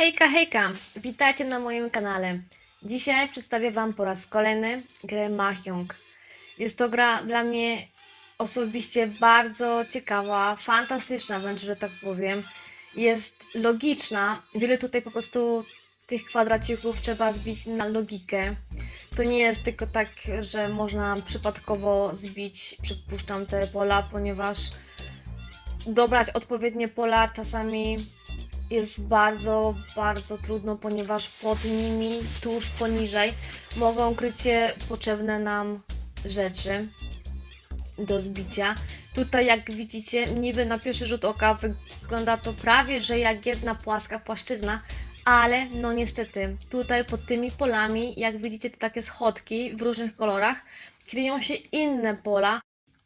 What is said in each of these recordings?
Hejka, hejka! Witajcie na moim kanale. Dzisiaj przedstawię Wam po raz kolejny grę Mahjong. Jest to gra dla mnie osobiście bardzo ciekawa, fantastyczna wręcz, że tak powiem. Jest logiczna. Wiele tutaj po prostu tych kwadracików trzeba zbić na logikę. To nie jest tylko tak, że można przypadkowo zbić, przypuszczam, te pola, ponieważ dobrać odpowiednie pola czasami jest bardzo, bardzo trudno, ponieważ pod nimi, tuż poniżej, mogą kryć się potrzebne nam rzeczy do zbicia. Tutaj, jak widzicie, niby na pierwszy rzut oka wygląda to prawie, że jak jedna płaska płaszczyzna, ale no niestety, tutaj pod tymi polami, jak widzicie, te takie schodki w różnych kolorach, kryją się inne pola,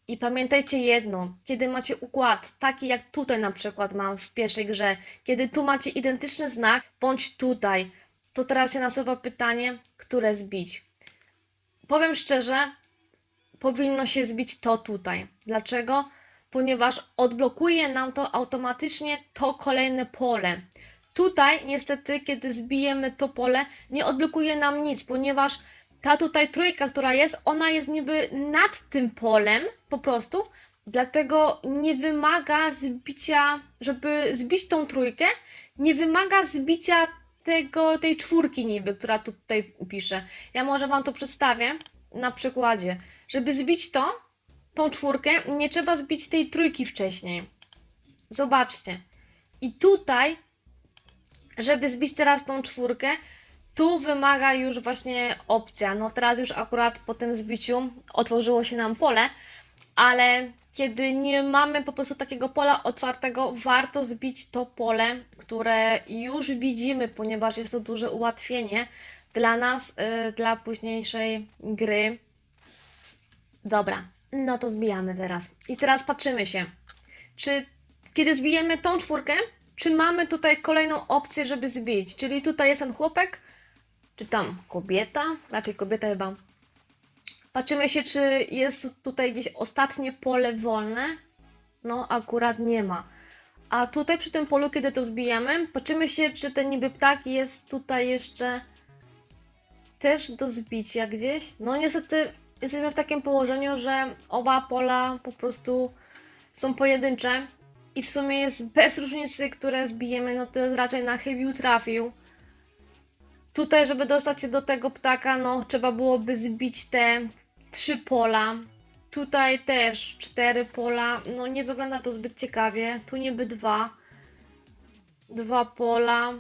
i pamiętajcie jedno, kiedy macie układ taki jak tutaj na przykład mam w pierwszej grze, kiedy tu macie identyczny znak, bądź tutaj, to teraz się nasuwa pytanie, które zbić. Powiem szczerze, powinno się zbić to tutaj. Dlaczego? Ponieważ odblokuje nam to automatycznie to kolejne pole. Tutaj niestety, kiedy zbijemy to pole, nie odblokuje nam nic, ponieważ ta tutaj trójka, która jest, ona jest niby nad tym polem po prostu, dlatego nie wymaga zbicia, żeby zbić tą trójkę, nie wymaga zbicia tego, tej czwórki niby, która tutaj pisze. Ja może Wam to przedstawię na przykładzie. Żeby zbić to, tą czwórkę, nie trzeba zbić tej trójki wcześniej. Zobaczcie. I tutaj, żeby zbić teraz tą czwórkę, tu wymaga już właśnie opcja. No teraz już akurat po tym zbiciu otworzyło się nam pole, ale kiedy nie mamy po prostu takiego pola otwartego, warto zbić to pole, które już widzimy, ponieważ jest to duże ułatwienie dla nas, yy, dla późniejszej gry. Dobra, no to zbijamy teraz. I teraz patrzymy się, czy kiedy zbijemy tą czwórkę, czy mamy tutaj kolejną opcję, żeby zbić. Czyli tutaj jest ten chłopek, czy tam kobieta, raczej kobieta chyba. Patrzymy się, czy jest tu- tutaj gdzieś ostatnie pole wolne. No, akurat nie ma. A tutaj przy tym polu, kiedy to zbijamy, patrzymy się, czy ten niby ptak jest tutaj jeszcze też do zbicia gdzieś. No, niestety jesteśmy w takim położeniu, że oba pola po prostu są pojedyncze i w sumie jest bez różnicy, które zbijemy, no to jest raczej na chybił trafił. Tutaj, żeby dostać się do tego ptaka, no trzeba byłoby zbić te trzy pola. Tutaj też cztery pola. No nie wygląda to zbyt ciekawie. Tu niby dwa. Dwa pola.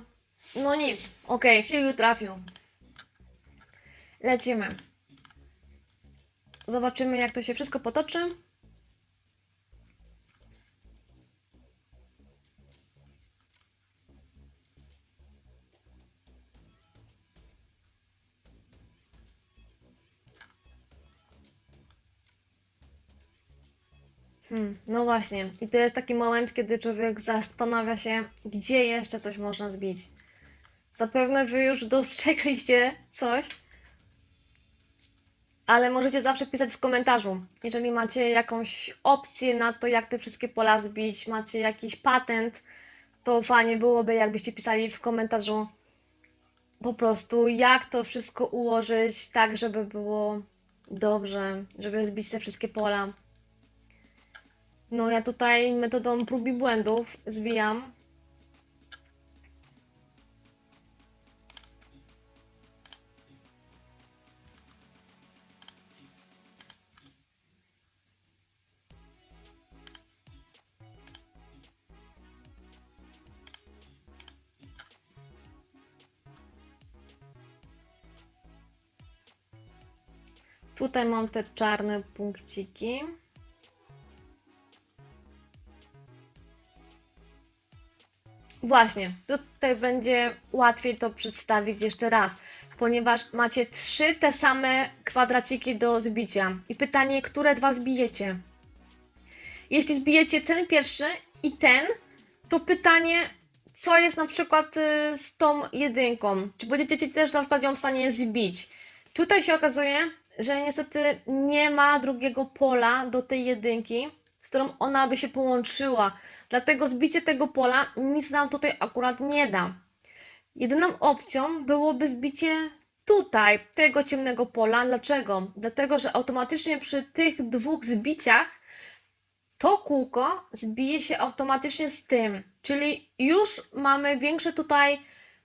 No nic. Okej, okay, trafił. Lecimy. Zobaczymy, jak to się wszystko potoczy. Hmm, no właśnie. I to jest taki moment, kiedy człowiek zastanawia się, gdzie jeszcze coś można zbić. Zapewne wy już dostrzegliście coś, ale możecie zawsze pisać w komentarzu. Jeżeli macie jakąś opcję na to, jak te wszystkie pola zbić, macie jakiś patent, to fajnie byłoby, jakbyście pisali w komentarzu po prostu, jak to wszystko ułożyć tak, żeby było dobrze, żeby zbić te wszystkie pola. No ja tutaj metodą prób i błędów zbijam. Tutaj mam te czarne punkciki. Właśnie, tutaj będzie łatwiej to przedstawić jeszcze raz, ponieważ macie trzy te same kwadraciki do zbicia. I pytanie, które dwa zbijecie? Jeśli zbijecie ten pierwszy i ten, to pytanie, co jest na przykład y, z tą jedynką? Czy będziecie też na przykład ją w stanie zbić? Tutaj się okazuje, że niestety nie ma drugiego pola do tej jedynki, z którą ona by się połączyła. Dlatego zbicie tego pola nic nam tutaj akurat nie da. Jedyną opcją byłoby zbicie tutaj tego ciemnego pola. Dlaczego? Dlatego, że automatycznie przy tych dwóch zbiciach to kółko zbije się automatycznie z tym, czyli już mamy większe tutaj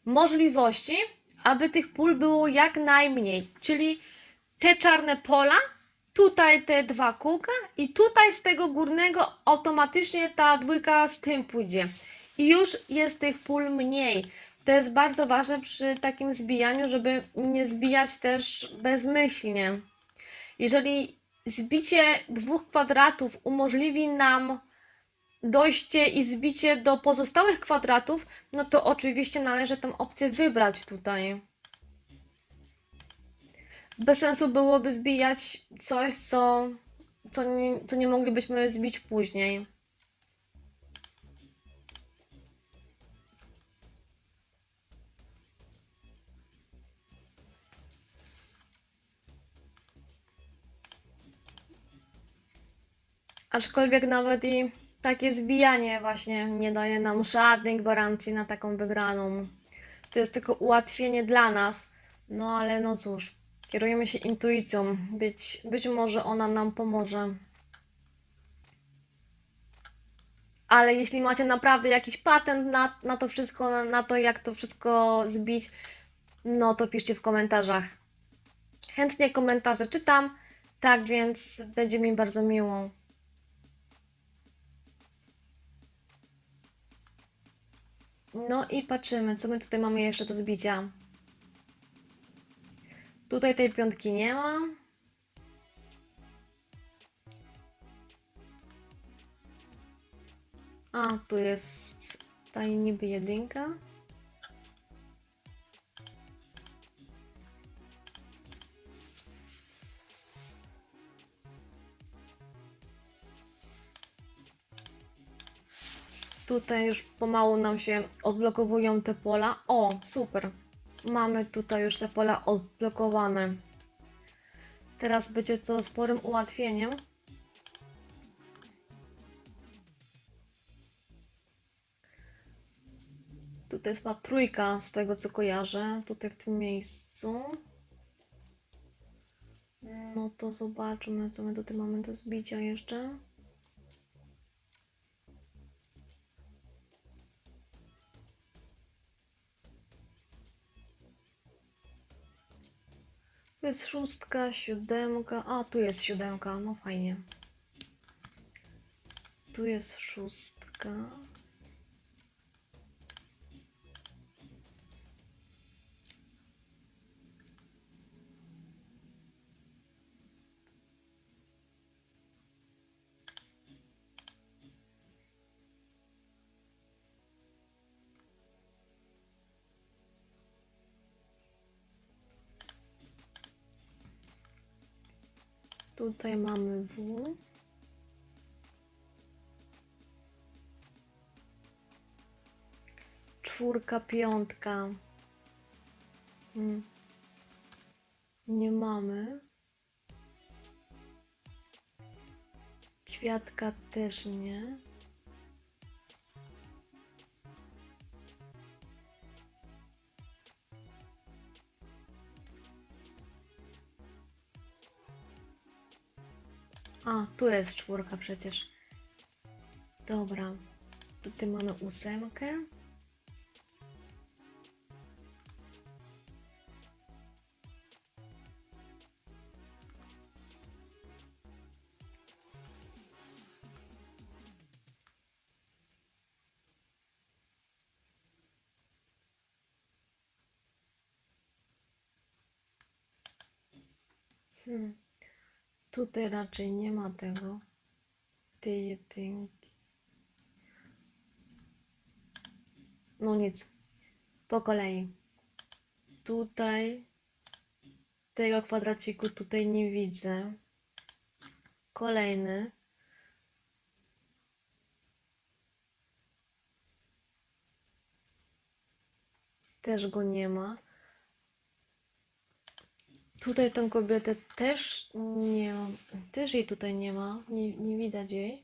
możliwości, aby tych pól było jak najmniej, czyli te czarne pola, tutaj te dwa kółka i tutaj z tego górnego automatycznie ta dwójka z tym pójdzie. I już jest tych pól mniej. To jest bardzo ważne przy takim zbijaniu, żeby nie zbijać też bezmyślnie. Jeżeli zbicie dwóch kwadratów umożliwi nam dojście i zbicie do pozostałych kwadratów, no to oczywiście należy tę opcję wybrać tutaj. Bez sensu byłoby zbijać coś, co, co, nie, co nie moglibyśmy zbić później. Aczkolwiek nawet i takie zbijanie właśnie nie daje nam żadnej gwarancji na taką wygraną. To jest tylko ułatwienie dla nas. No ale no cóż, kierujemy się intuicją. Być, być może ona nam pomoże. Ale jeśli macie naprawdę jakiś patent na, na to wszystko, na, na to jak to wszystko zbić, no to piszcie w komentarzach. Chętnie komentarze czytam, tak więc będzie mi bardzo miło. No i patrzymy, co my tutaj mamy jeszcze do zbicia. Tutaj tej piątki nie ma. A, tu jest ta niby jedynka. Tutaj już pomału nam się odblokowują te pola. O, super. Mamy tutaj już te pola odblokowane. Teraz będzie to sporym ułatwieniem. Tutaj jest chyba trójka z tego co kojarzę. Tutaj w tym miejscu. No to zobaczmy, co my tutaj mamy do zbicia jeszcze. Jest szóstka, siódemka. A, tu jest siódemka, no fajnie. Tu jest szóstka. Tutaj mamy W. Czwórka, piątka. Hmm. Nie mamy. Kwiatka też nie. A, tu jest czwórka przecież. Dobra. Tutaj mamy ósemkę. Tutaj raczej nie ma tego. Tej jedynki. No nic. Po kolei. Tutaj tego kwadraciku tutaj nie widzę. Kolejny. Też go nie ma. Tutaj tę kobietę też nie ma. Też jej tutaj nie ma. Nie, nie widać jej.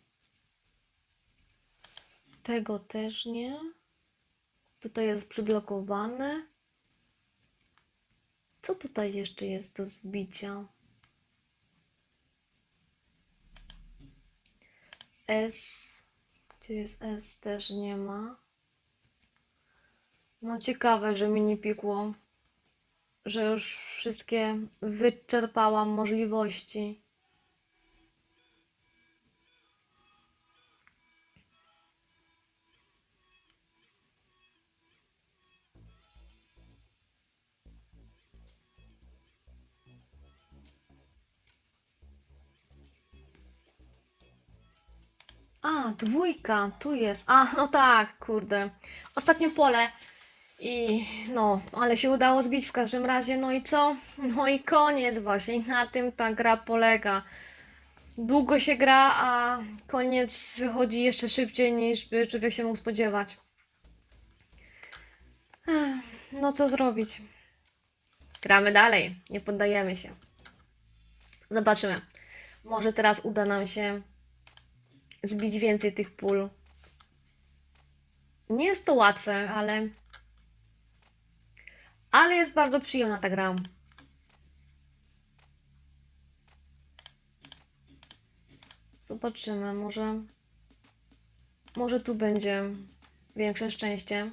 Tego też nie. Tutaj jest przyblokowany. Co tutaj jeszcze jest do zbicia? S. Gdzie jest S? Też nie ma. No ciekawe, że mi nie pikło. Że już wszystkie wyczerpałam możliwości. A, dwójka, tu jest. A, no tak, kurde. Ostatnie pole. I no, ale się udało zbić w każdym razie. No i co? No i koniec właśnie. Na tym ta gra polega. Długo się gra, a koniec wychodzi jeszcze szybciej niż by człowiek się mógł spodziewać. No co zrobić? Gramy dalej, nie poddajemy się. Zobaczymy. Może teraz uda nam się zbić więcej tych pól. Nie jest to łatwe, ale. Ale jest bardzo przyjemna ta gra. Zobaczymy, może. Może tu będzie większe szczęście.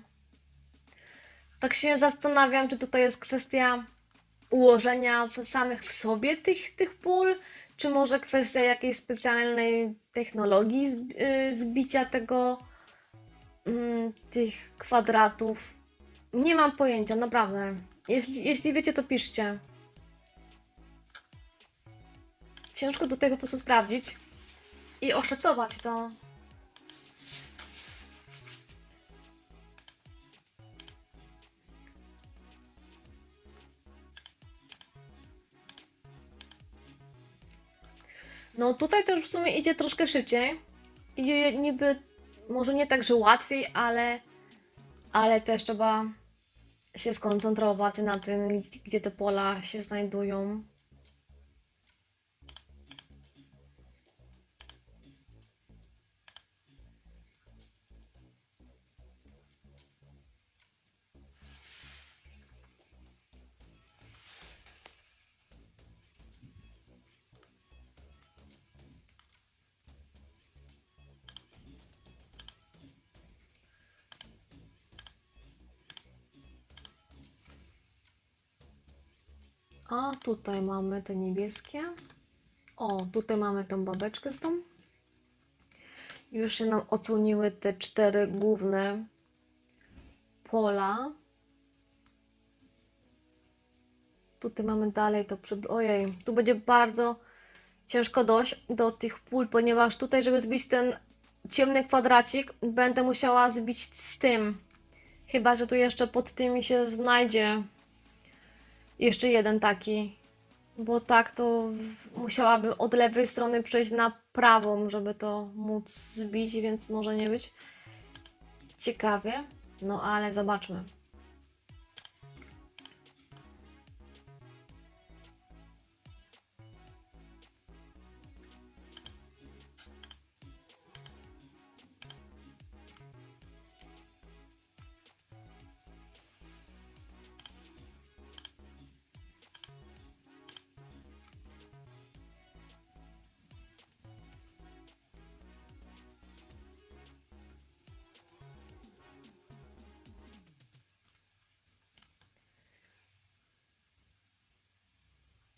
Tak się zastanawiam, czy tutaj jest kwestia ułożenia w samych w sobie tych, tych pól, czy może kwestia jakiejś specjalnej technologii y, zbicia tego, mm, tych kwadratów. Nie mam pojęcia, naprawdę. Jeśli, jeśli wiecie, to piszcie. Ciężko tutaj po prostu sprawdzić i oszacować to. No tutaj to już w sumie idzie troszkę szybciej. Idzie niby, może nie tak, że łatwiej, ale, ale też trzeba się skoncentrować na tym, gdzie- te pola się znajdują. A tutaj mamy te niebieskie. O, tutaj mamy tą babeczkę z tą. Już się nam odsłoniły te cztery główne pola. Tutaj mamy dalej to przy... Ojej, tu będzie bardzo ciężko dojść do tych pól, ponieważ tutaj, żeby zbić ten ciemny kwadracik, będę musiała zbić z tym. Chyba, że tu jeszcze pod tym się znajdzie jeszcze jeden taki. Bo tak to musiałabym od lewej strony przejść na prawą, żeby to móc zbić, więc może nie być ciekawie. No ale zobaczmy.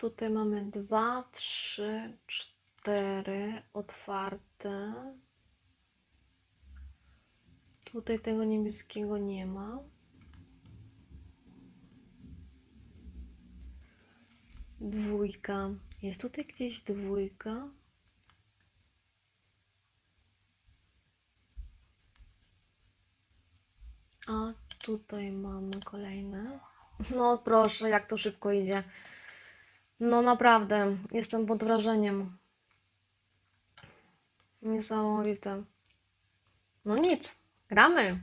Tutaj mamy dwa, trzy, cztery otwarte. Tutaj tego niebieskiego nie ma. Dwójka. Jest tutaj gdzieś dwójka? A tutaj mamy kolejne. No proszę, jak to szybko idzie. No naprawdę, jestem pod wrażeniem. Niesamowite. No nic, gramy.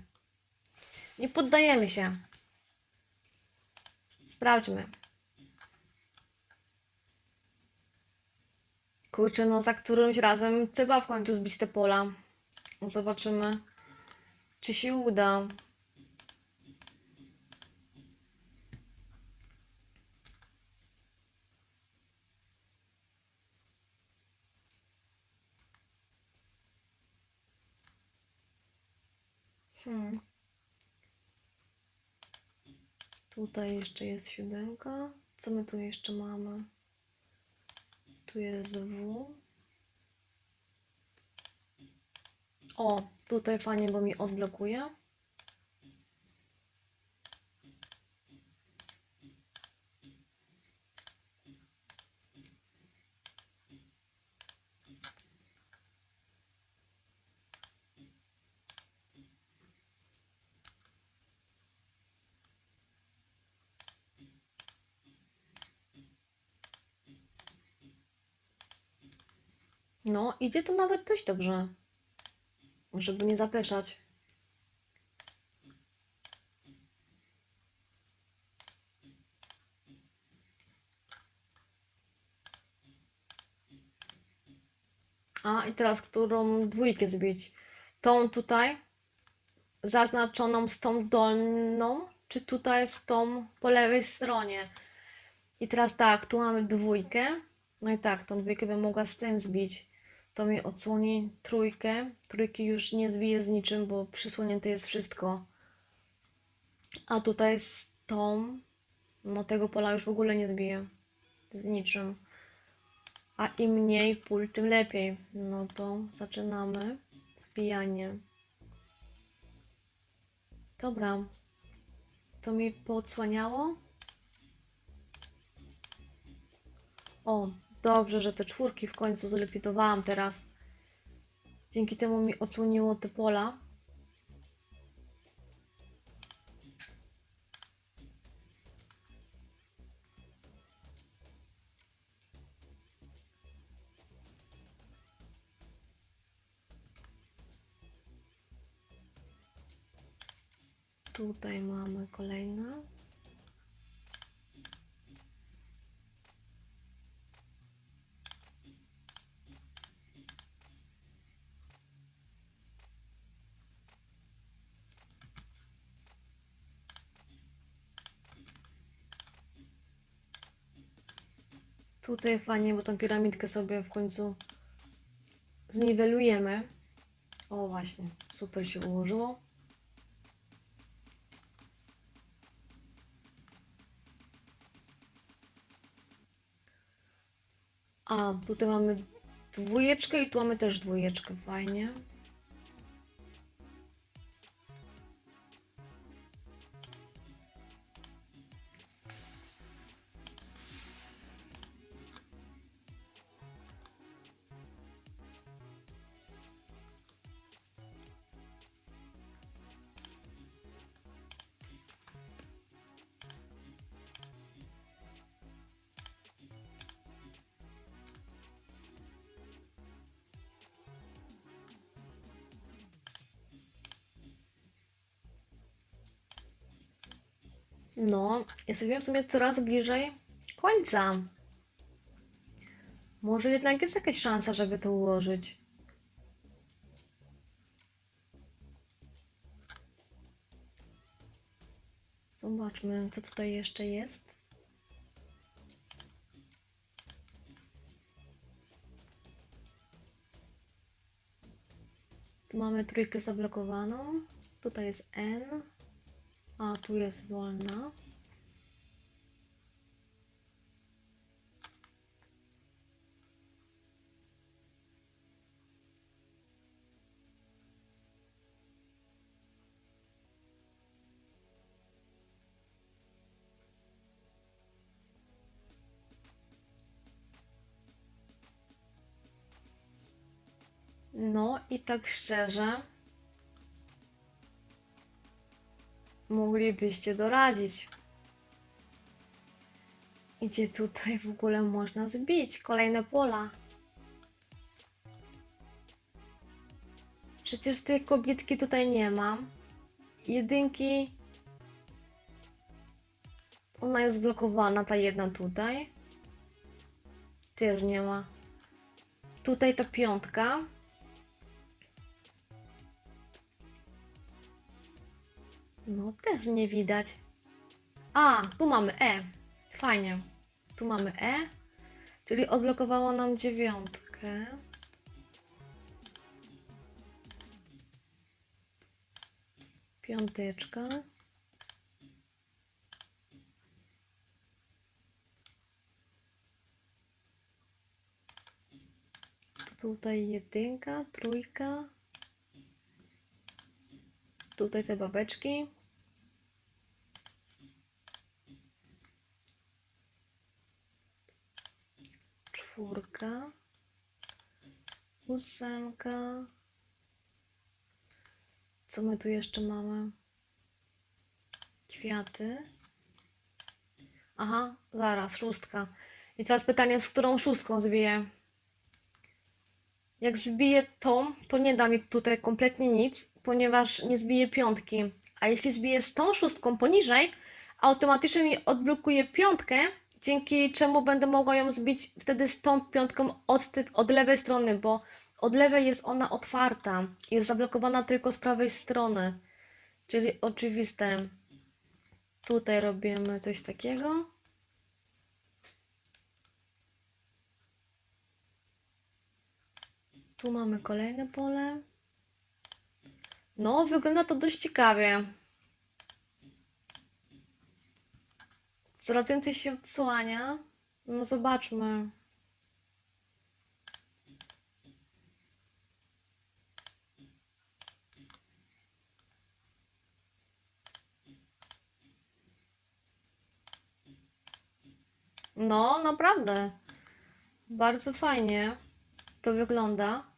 Nie poddajemy się. Sprawdźmy. Kurczę, no za którymś razem trzeba w końcu zbić te pola. Zobaczymy, czy się uda. Hmm. Tutaj jeszcze jest siódemka. Co my tu jeszcze mamy? Tu jest W. O, tutaj fajnie, bo mi odblokuje. No, idzie to nawet dość dobrze. Żeby nie zapeszać. A i teraz którą dwójkę zbić? Tą tutaj zaznaczoną z tą dolną, czy tutaj z tą po lewej stronie? I teraz tak, tu mamy dwójkę. No i tak, tą dwójkę bym mogła z tym zbić. To mi odsłoni trójkę. Trójki już nie zbiję z niczym, bo przysłonięte jest wszystko. A tutaj z tą, no tego pola już w ogóle nie zbiję. Z niczym. A im mniej pól, tym lepiej. No to zaczynamy zbijanie. Dobra. To mi poodsłaniało. O, dobrze, że te czwórki w końcu zlikwidowałam teraz. Dzięki temu mi odsłoniło te pola. Tutaj mamy kolejne. Tutaj fajnie, bo tą piramidkę sobie w końcu zniwelujemy. O właśnie, super się ułożyło. A, tutaj mamy dwójeczkę i tu mamy też dwójeczkę, fajnie. No, jesteśmy w sumie coraz bliżej końca. Może jednak jest jakaś szansa, żeby to ułożyć. Zobaczmy, co tutaj jeszcze jest. Tu mamy trójkę zablokowaną. Tutaj jest N. A tu jest wolna. No i tak szczerze, moglibyście doradzić. Gdzie tutaj w ogóle można zbić kolejne pola? Przecież tej kobietki tutaj nie ma. Jedynki. Ona jest zblokowana, ta jedna tutaj. Też nie ma. Tutaj ta piątka. No, też nie widać. A, tu mamy E. Fajnie. Tu mamy E, czyli odblokowało nam dziewiątkę. Piąteczka. Tu Tutaj jedynka, trójka. Tutaj te babeczki. Czwórka. Ósemka. Co my tu jeszcze mamy? Kwiaty. Aha, zaraz, szóstka. I teraz pytanie, z którą szóstką zbiję? Jak zbiję tą, to nie da mi tutaj kompletnie nic, ponieważ nie zbiję piątki. A jeśli zbiję z tą szóstką poniżej, automatycznie mi odblokuje piątkę, dzięki czemu będę mogła ją zbić wtedy z tą piątką od, ty- od lewej strony, bo od lewej jest ona otwarta. Jest zablokowana tylko z prawej strony. Czyli oczywiste. Tutaj robimy coś takiego. Tu mamy kolejne pole. No, wygląda to dość ciekawie. Coraz więcej się odsłania. No, zobaczmy. No, naprawdę. Bardzo fajnie to wygląda.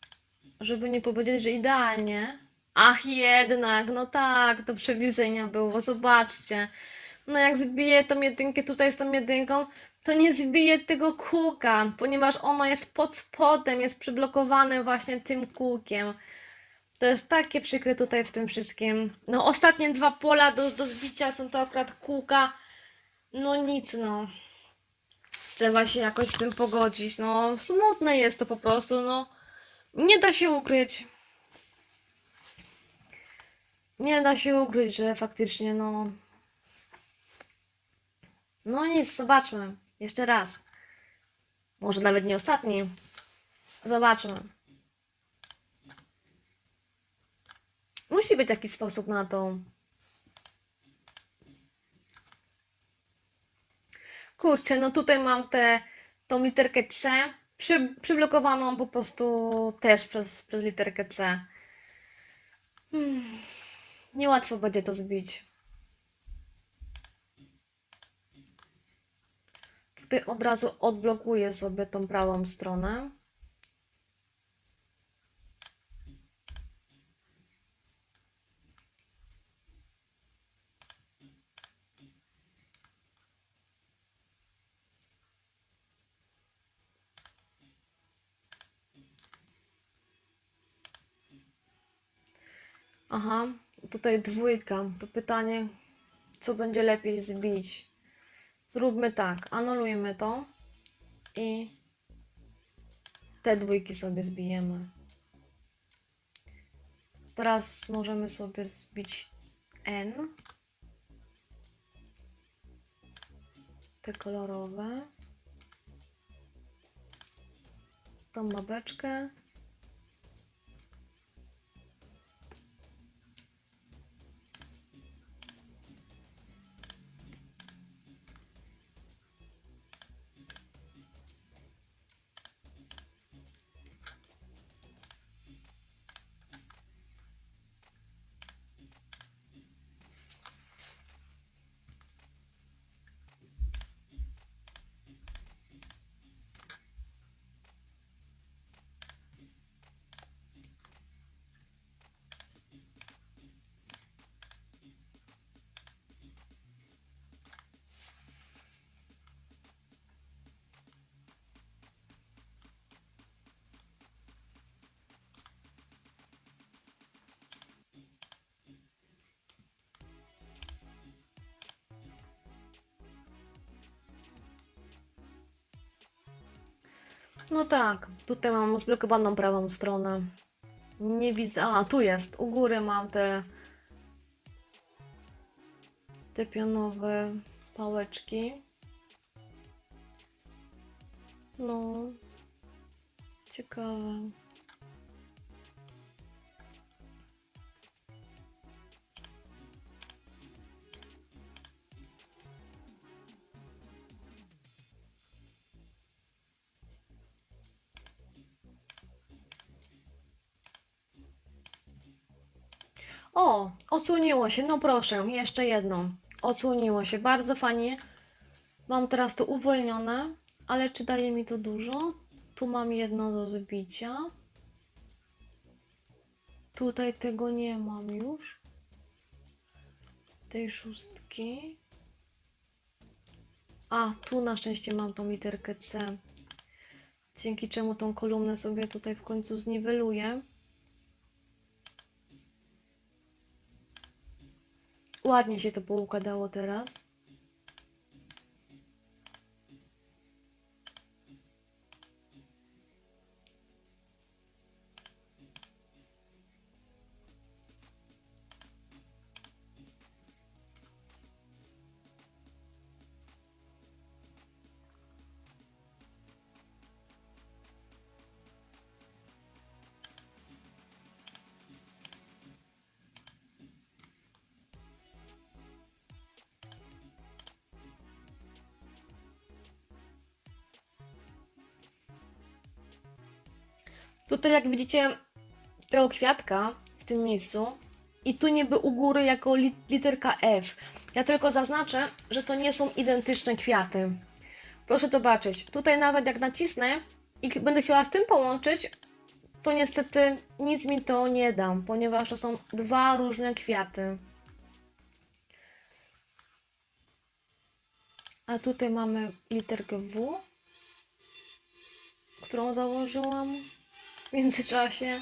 Żeby nie powiedzieć, że idealnie. Ach, jednak, no tak, do przewidzenia było, zobaczcie. No jak zbiję tą jedynkę tutaj z tą jedynką, to nie zbiję tego kółka, ponieważ ono jest pod spodem, jest przyblokowane właśnie tym kółkiem. To jest takie przykre tutaj w tym wszystkim. No ostatnie dwa pola do, do zbicia są to akurat kółka. No nic no. Trzeba się jakoś z tym pogodzić. No smutne jest to po prostu, no. Nie da się ukryć. Nie da się ukryć, że faktycznie, no. No nic, zobaczmy. Jeszcze raz. Może nawet nie ostatni. Zobaczmy. Musi być jakiś sposób na to. Kurczę, no tutaj mam tę tą literkę C przy, przyblokowaną po prostu też przez, przez literkę C. Hmm. Niełatwo będzie to zbić. Tutaj od razu odblokuję sobie tą prawą stronę. Aha, tutaj dwójka. To pytanie, co będzie lepiej zbić? Zróbmy tak, anulujmy to i te dwójki sobie zbijemy. Teraz możemy sobie zbić N. Te kolorowe. Tą babeczkę. No tak, tutaj mam zblokowaną prawą stronę. Nie widzę. A, tu jest. U góry mam te. Te pionowe pałeczki. No. Ciekawe. O, odsłoniło się, no proszę, jeszcze jedno. Odsłoniło się, bardzo fajnie. Mam teraz to uwolnione, ale czy daje mi to dużo? Tu mam jedno do zbicia. Tutaj tego nie mam już. Tej szóstki. A, tu na szczęście mam tą literkę C. Dzięki czemu tą kolumnę sobie tutaj w końcu zniweluję. Ładnie się to poukładało teraz. Tutaj jak widzicie tego kwiatka w tym miejscu i tu niby u góry jako li literka F. Ja tylko zaznaczę, że to nie są identyczne kwiaty. Proszę zobaczyć, tutaj nawet jak nacisnę i będę chciała z tym połączyć, to niestety nic mi to nie da, ponieważ to są dwa różne kwiaty. A tutaj mamy literkę W, którą założyłam w międzyczasie.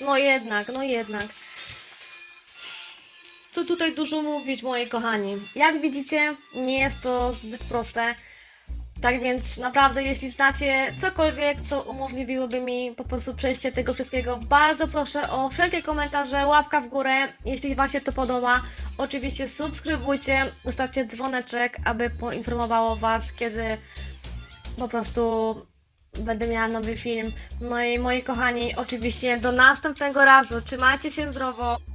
No jednak, no jednak. Co tutaj dużo mówić, moi kochani. Jak widzicie, nie jest to zbyt proste. Tak więc naprawdę, jeśli znacie cokolwiek, co umożliwiłoby mi po prostu przejście tego wszystkiego, bardzo proszę o wszelkie komentarze, łapka w górę, jeśli Wam się to podoba. Oczywiście subskrybujcie, ustawcie dzwoneczek, aby poinformowało Was, kiedy po prostu będę miała nowy film. No i moi kochani, oczywiście do następnego razu. Trzymajcie się zdrowo.